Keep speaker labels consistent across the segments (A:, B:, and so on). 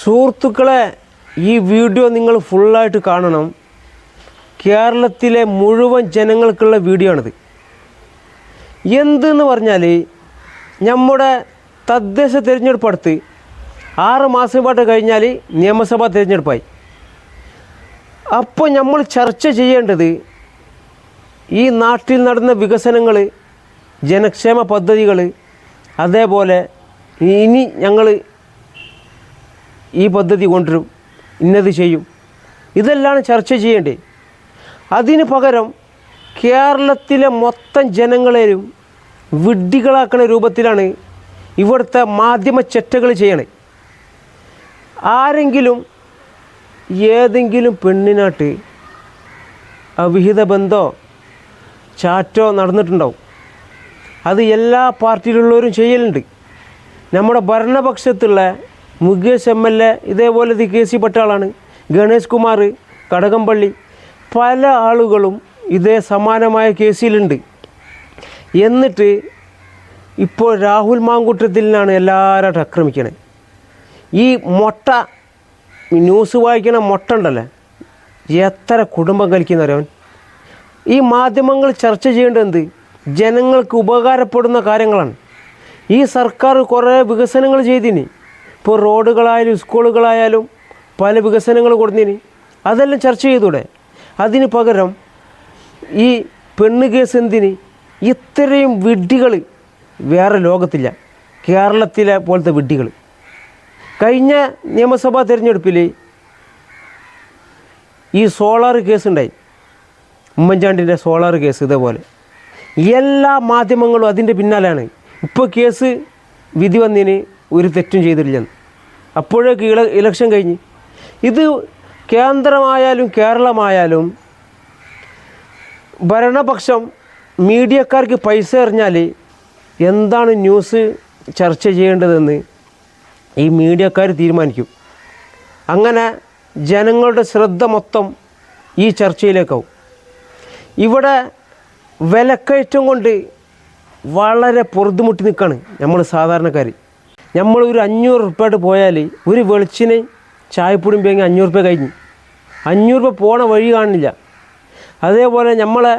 A: സുഹൃത്തുക്കളെ ഈ വീഡിയോ നിങ്ങൾ ഫുള്ളായിട്ട് കാണണം. കേരളത്തിലെ മുഴുവൻ ജനങ്ങൾക്കുള്ള വീഡിയോ ആണിത് എന്തെന്ന് പറഞ്ഞാൽ നമ്മുടെ തദ്ദേശ തിരഞ്ഞെടുപ്പ് അടുത്ത് ആറ് മാസം പാട്ട് കഴിഞ്ഞാൽ നിയമസഭാ തിരഞ്ഞെടുപ്പായി. അപ്പോൾ നമ്മൾ ചർച്ച ചെയ്യേണ്ടത് ഈ നാട്ടിൽ നടന്ന വികസനങ്ങൾ ജനക്ഷേമ പദ്ധതികൾ അതേപോലെ ഇനി ഞങ്ങൾ ഈ പദ്ധതി കൊണ്ടുവരും ഇന്നത് ചെയ്യും. ഇതെല്ലാം ചർച്ച ചെയ്യേണ്ടത് അതിന് പകരം കേരളത്തിലെ മൊത്തം ജനങ്ങളെയും വിഡ്ഢികളാക്കുന്ന രൂപത്തിലാണ് ഇവിടുത്തെ മാധ്യമ ചെറ്റകൾ ചെയ്യണേ. ആരെങ്കിലും ഏതെങ്കിലും പെണ്ണിനാട്ട് അവിഹിത ബന്ധോ ചാറ്റോ നടന്നിട്ടുണ്ടാവും. അത് എല്ലാ പാർട്ടിയിലുള്ളവരും ചെയ്യലുണ്ട്. നമ്മുടെ ഭരണപക്ഷത്തുള്ള മുകേഷ് എം എൽ എ ഇതേപോലെ കെ സി പട്ടാളാണ്. ഗണേഷ് കുമാർ കടകംപള്ളി പല ആളുകളും ഇതേ സമാനമായ കേസിലുണ്ട്. എന്നിട്ട് ഇപ്പോൾ രാഹുൽ മാങ്കുട്ടത്തിലാണ് എല്ലാവരും ആക്രമിക്കണേ. ഈ മൊട്ട ന്യൂസ് വായിക്കണ മൊട്ട ഉണ്ടല്ലേ? എത്ര കുടുംബം കളിക്കുന്നവരവൻ ഈ മാധ്യമങ്ങൾ ചർച്ച ചെയ്യേണ്ടത് ജനങ്ങൾക്ക് ഉപകാരപ്പെടുന്ന കാര്യങ്ങളാണ്. ഈ സർക്കാർ കുറേ വികസനങ്ങൾ ചെയ്തിനി. ഇപ്പോൾ റോഡുകളായാലും സ്കൂളുകളായാലും പല വികസനങ്ങൾ കൊടുത്തിനി അതെല്ലാം ചർച്ച ചെയ്തൂടെ? അതിന് പകരം ഈ പെണ്ണ് കേസ് എന്തിന്? ഇത്രയും വിഡ്ഢികൾ വേറെ ലോകത്തില്ല. കേരളത്തിലെ പോലത്തെ വിഡ്ഢികൾ കഴിഞ്ഞ നിയമസഭാ തിരഞ്ഞെടുപ്പിൽ ഈ സോളാർ കേസ് ഉണ്ടായി. ഉമ്മൻചാണ്ടിന്റെ സോളാർ കേസ് ഇതേപോലെ. എല്ലാ മാധ്യമങ്ങളും അതിന്റെ പിന്നാലെയാണ് ഇപ്പോൾ കേസ് വിധി വന്നതിന് ഒരു തെറ്റും ചെയ്തിട്ടില്ലെന്ന് അപ്പോഴേക്ക് ഇല ഇലക്ഷൻ കഴിഞ്ഞ്. ഇത് കേന്ദ്രമായാലും കേരളമായാലും ഭരണപക്ഷം മീഡിയക്കാർക്ക് പൈസ എറിഞ്ഞാൽ എന്താണ് ന്യൂസ് ചർച്ച ചെയ്യേണ്ടതെന്ന് ഈ മീഡിയക്കാർ തീരുമാനിക്കും. അങ്ങനെ ജനങ്ങളുടെ ശ്രദ്ധ മൊത്തം ഈ ചർച്ചയിലേക്കാവും. ഇവിടെ വിലക്കയറ്റം കൊണ്ട് വളരെ പൊറുതുമുട്ടി നിൽക്കുകയാണ് നമ്മൾ സാധാരണക്കാർ നമ്മൾ ഒരു അഞ്ഞൂറ് റുപ്യായിട്ട് പോയാൽ ഒരു വെളിച്ചിന് ചായപ്പൊടിയും പേങ്ങി അഞ്ഞൂറ് രൂപ കഴിഞ്ഞു. അഞ്ഞൂറ് രൂപ പോണ വഴി കാണില്ല. അതേപോലെ നമ്മളെ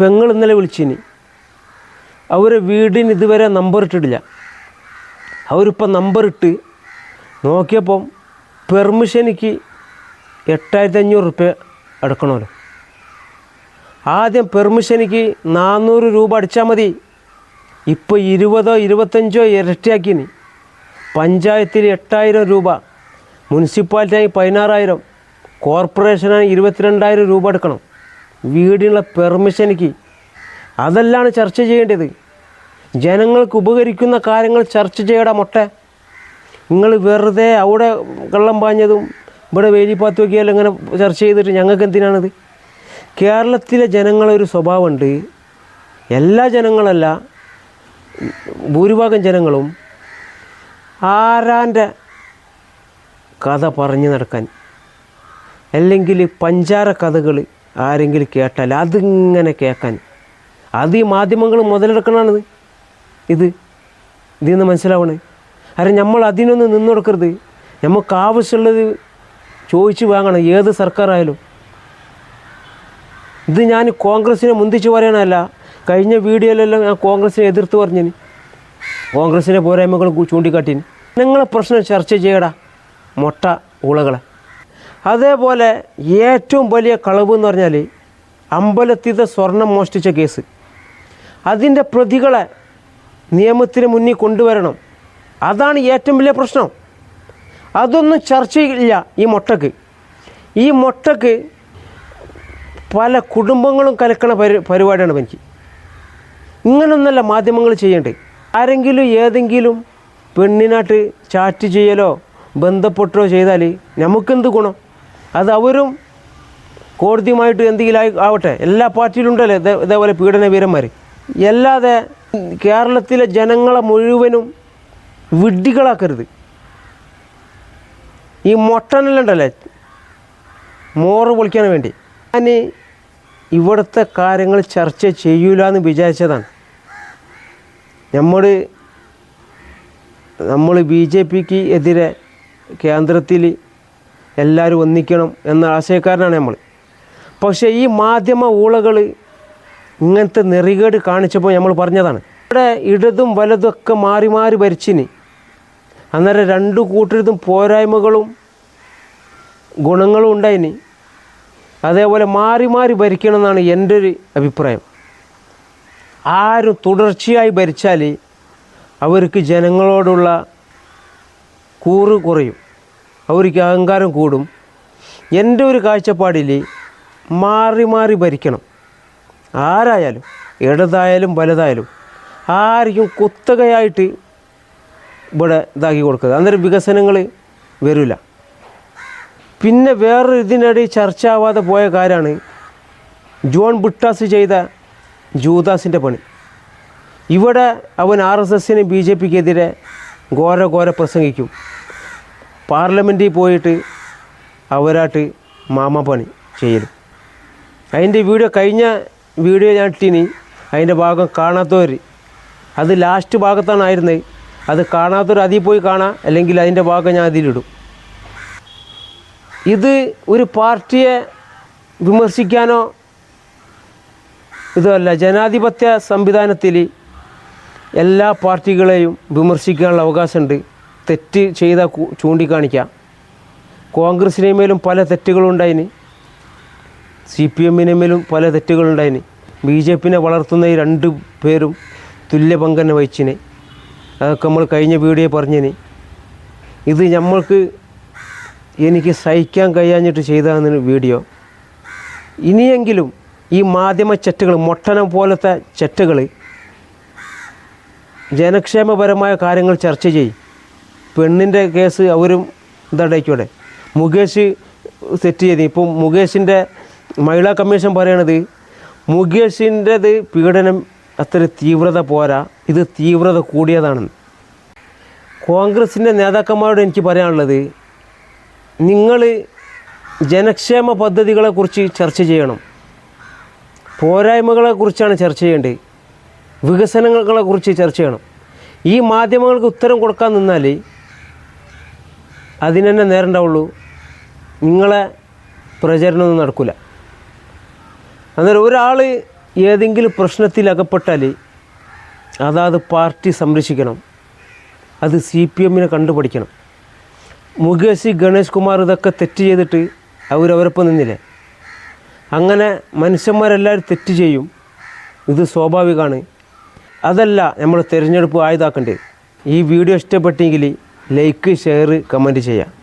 A: പെങ്ങൾ ഇന്നലെ വിളിച്ചിന്. അവരെ വീടിന് ഇതുവരെ നമ്പർ ഇട്ടിട്ടില്ല. അവരിപ്പോൾ നമ്പർ ഇട്ട് നോക്കിയപ്പം പെർമിഷനിക്ക് എട്ടായിരത്തി അഞ്ഞൂറ് റുപ്യ അടക്കണമല്ലോ. ആദ്യം പെർമിഷനിക്ക് നാനൂറ് രൂപ അടിച്ചാൽ മതി. ഇപ്പോൾ ഇരുപതോ ഇരുപത്തഞ്ചോ ഇരട്ടിയാക്കിന്. പഞ്ചായത്തിൽ എട്ടായിരം രൂപ മുനിസിപ്പാലിറ്റി പതിനാറായിരം കോർപ്പറേഷനായി ഇരുപത്തിരണ്ടായിരം രൂപ എടുക്കണം. വീടിനുള്ള പെർമിഷനിക്ക്. അതെല്ലാം ചർച്ച ചെയ്യേണ്ടത്. ജനങ്ങൾക്ക് ഉപകരിക്കുന്ന കാര്യങ്ങൾ ചർച്ച ചെയ്യട മൊട്ട. നിങ്ങൾ വെറുതെ അവിടെ കള്ളം പാഞ്ഞതും ഇവിടെ വേലിപ്പാത്ത് നോക്കിയാലും ഇങ്ങനെ ചർച്ച ചെയ്തിട്ട് ഞങ്ങൾക്ക് എന്തിനാണിത്? കേരളത്തിലെ ജനങ്ങളൊരു സ്വഭാവമുണ്ട്. എല്ലാ ജനങ്ങളല്ല ഭൂരിഭാഗം ജനങ്ങളും ആരാന്റെ കഥ പറഞ്ഞു നടക്കാൻ അല്ലെങ്കിൽ പഞ്ചാര കഥകൾ ആരെങ്കിലും കേട്ടാൽ അതിങ്ങനെ കേൾക്കാൻ. അത് ഈ മാധ്യമങ്ങൾ മുതലെടുക്കണമാണിത് ഇത്. ഇതിൽ നിന്ന് മനസ്സിലാവണേ. അരെ നമ്മൾ അതിനൊന്നും നിന്ന് കൊടുക്കരുത്. നമുക്ക് ആവശ്യമുള്ളത് ചോദിച്ച് വാങ്ങണം. ഏത് സർക്കാരായാലും. ഇത് ഞാൻ കോൺഗ്രസിനെ മുന്തിച്ച് പറയണമല്ല കഴിഞ്ഞ വീഡിയോയിലെല്ലാം ഞാൻ കോൺഗ്രസിനെ എതിർത്ത് പറഞ്ഞിന്. കോൺഗ്രസിന്റെ പോരായ്മകൾ ചൂണ്ടിക്കാട്ടിന്. നിങ്ങളെ പ്രശ്നം ചർച്ച ചെയ്യടാ മൊട്ട ഉളകളെ അതേപോലെ ഏറ്റവും വലിയ കളവ് എന്ന് പറഞ്ഞാൽ അമ്പലത്തിത സ്വർണം മോഷ്ടിച്ച കേസ്. അതിന്റെ പ്രതികളെ നിയമത്തിന് മുന്നിൽ കൊണ്ടുവരണം. അതാണ് ഏറ്റവും വലിയ പ്രശ്നം. അതൊന്നും ചർച്ചയില്ല ഈ മൊട്ടക്ക്. ഈ മൊട്ടക്ക് പല കുടുംബങ്ങളും കലക്കണ പരി പരിപാടിയാണ് എനിക്ക് ഇങ്ങനൊന്നല്ല മാധ്യമങ്ങൾ ചെയ്യേണ്ടത് ആരെങ്കിലും ഏതെങ്കിലും പെണ്ണിനായിട്ട് ചാറ്റ് ചെയ്യലോ ബന്ധപ്പെട്ടോ ചെയ്താൽ നമുക്കെന്ത് ഗുണം? അത് അവരും കോടതിയുമായിട്ട് എന്തെങ്കിലും ആവട്ടെ. എല്ലാ പാർട്ടിയിലും ഉണ്ടല്ലോ ഇതേ ഇതേപോലെ പീഡന വീരന്മാർ അല്ലാതെ കേരളത്തിലെ ജനങ്ങളെ മുഴുവനും വിഡ്ഢികളാക്കരുത്. ഈ മൊട്ടനെല്ലാം ഉണ്ടല്ലേ? മോറ് പൊളിക്കാൻ വേണ്ടി. ഞാൻ ഇവിടുത്തെ കാര്യങ്ങൾ ചർച്ച ചെയ്യൂല എന്ന് വിചാരിച്ചതാണ്. നമ്മൾ നമ്മൾ ബി ജെ പിക്ക് എതിരെ കേന്ദ്രത്തിൽ എല്ലാവരും ഒന്നിക്കണം എന്ന ആശയക്കാരനാണ് നമ്മൾ പക്ഷേ ഈ മാധ്യമ ഊളകൾ ഇങ്ങനത്തെ നെറികേട് കാണിച്ചപ്പോൾ നമ്മൾ പറഞ്ഞതാണ്. ഇവിടെ ഇടതും വലതും ഒക്കെ മാറി മാറി ഭരിച്ചിന്. അന്നേരം രണ്ട് കൂട്ടരുതും പോരായ്മകളും ഗുണങ്ങളും ഉണ്ടായിന്. അതേപോലെ മാറി മാറി ഭരിക്കണം എന്നാണ് എന്റെ ഒരു അഭിപ്രായം. ആരും തുടർച്ചയായി ഭരിച്ചാൽ അവർക്ക് ജനങ്ങളോടുള്ള കൂറ് കുറയും. അവർക്ക് അഹങ്കാരം കൂടും. എന്റെ ഒരു കാഴ്ചപ്പാടിൽ മാറി മാറി ഭരിക്കണം. ആരായാലും ഇടതായാലും വലുതായാലും ആർക്കും കുത്തകയായിട്ട് ഇവിടെ ഇതാക്കി കൊടുക്കുക അന്നേരം വികസനങ്ങൾ വരില്ല. പിന്നെ വേറൊരു ചർച്ച ആവാതെ പോയ കാര്യമാണ് ജോൺ ബുട്ടാസ് ചെയ്ത ജൂദാസിന്റെ പണി. ഇവിടെ അവൻ ആർ എസ് എസിനും ബി ജെ പിക്കെതിരെ ഘോര ഘോര പ്രസംഗിക്കും. പാർലമെന്റിൽ പോയിട്ട് അവരായിട്ട് മാമ പണി ചെയ്യലും. അതിന്റെ വീഡിയോ കഴിഞ്ഞ വീഡിയോ ഞാൻ ഇട്ടിനി അതിന്റെ ഭാഗം കാണാത്തവർ അത് ലാസ്റ്റ് ഭാഗത്താണ് ആയിരുന്നത് അത് കാണാത്തവർ അതിൽ പോയി കാണാം അല്ലെങ്കിൽ അതിന്റെ ഭാഗം ഞാൻ അതിലിടും. ഇത് ഒരു പാർട്ടിയെ വിമർശിക്കാനോ ഇതല്ല ജനാധിപത്യ സംവിധാനത്തിൽ എല്ലാ പാർട്ടികളെയും വിമർശിക്കാനുള്ള അവകാശമുണ്ട്. തെറ്റ് ചെയ്ത ചൂണ്ടിക്കാണിക്കാം. കോൺഗ്രസിനെ മേലും പല തെറ്റുകളുണ്ടായിന്. സി പി എമ്മിനെ മേലും പല തെറ്റുകളുണ്ടായിന്. ബി ജെ പിനെ വളർത്തുന്ന ഈ രണ്ട് പേരും തുല്യ പങ്കന്നെ വഹിച്ചിന്. അതൊക്കെ നമ്മൾ കഴിഞ്ഞ വീഡിയോ പറഞ്ഞിന്. ഇത് നമ്മൾക്ക് എനിക്ക് സഹിക്കാൻ കഴിയാഞ്ഞിട്ട് ചെയ്തതാണ് വീഡിയോ. ഇനിയെങ്കിലും ഈ മാധ്യമ ചെറ്റുകൾ മൊട്ടനം പോലത്തെ ചെറ്റുകൾ ജനക്ഷേമപരമായ കാര്യങ്ങൾ ചർച്ച ചെയ്യും. പെണ്ണിന്റെ കേസ് അവരും ഇതടയ്ക്കൂടെ. മുകേഷ് സെറ്റ് ചെയ്ത്. ഇപ്പം മുകേഷിന്റെ മഹിളാ കമ്മീഷൻ പറയണത് മുകേഷിന്റെത് പീഡനം അത്ര തീവ്രത പോരാ. ഇത് തീവ്രത കൂടിയതാണെന്ന്. കോൺഗ്രസിന്റെ നേതാക്കന്മാരോട് എനിക്ക് പറയാനുള്ളത് നിങ്ങൾ ജനക്ഷേമ പദ്ധതികളെക്കുറിച്ച് ചർച്ച ചെയ്യണം. പോരായ്മകളെക്കുറിച്ചാണ് ചർച്ച ചെയ്യേണ്ടത്. വികസനങ്ങളെക്കുറിച്ച് ചർച്ച ചെയ്യണം. ഈ മാധ്യമങ്ങൾക്ക് ഉത്തരം കൊടുക്കാൻ നിന്നാൽ അതിനെന്നെ നേരണ്ടാവുള്ളൂ. നിങ്ങളെ പ്രചരണമൊന്നും നടക്കില്ല അന്നേരം ഒരാൾ ഏതെങ്കിലും പ്രശ്നത്തിൽ അകപ്പെട്ടാൽ അതാത് പാർട്ടി സംരക്ഷിക്കണം. അത് സി പി എമ്മിനെ കണ്ടുപഠിക്കണം മുകേഷ് ഗണേഷ് കുമാർ ഇതൊക്കെ തെറ്റ് ചെയ്തിട്ട് അവരവരൊപ്പം നിന്നില്ലേ? അങ്ങനെ മനുഷ്യന്മാരെല്ലാവരും തെറ്റ് ചെയ്യും. ഇത് സ്വാഭാവികമാണ്. അതല്ല നമ്മൾ തിരഞ്ഞെടുപ്പ് ആയതാക്കേണ്ടത് ഈ വീഡിയോ ഇഷ്ടപ്പെട്ടെങ്കിൽ ലൈക്ക് ഷെയർ കമന്റ് ചെയ്യാം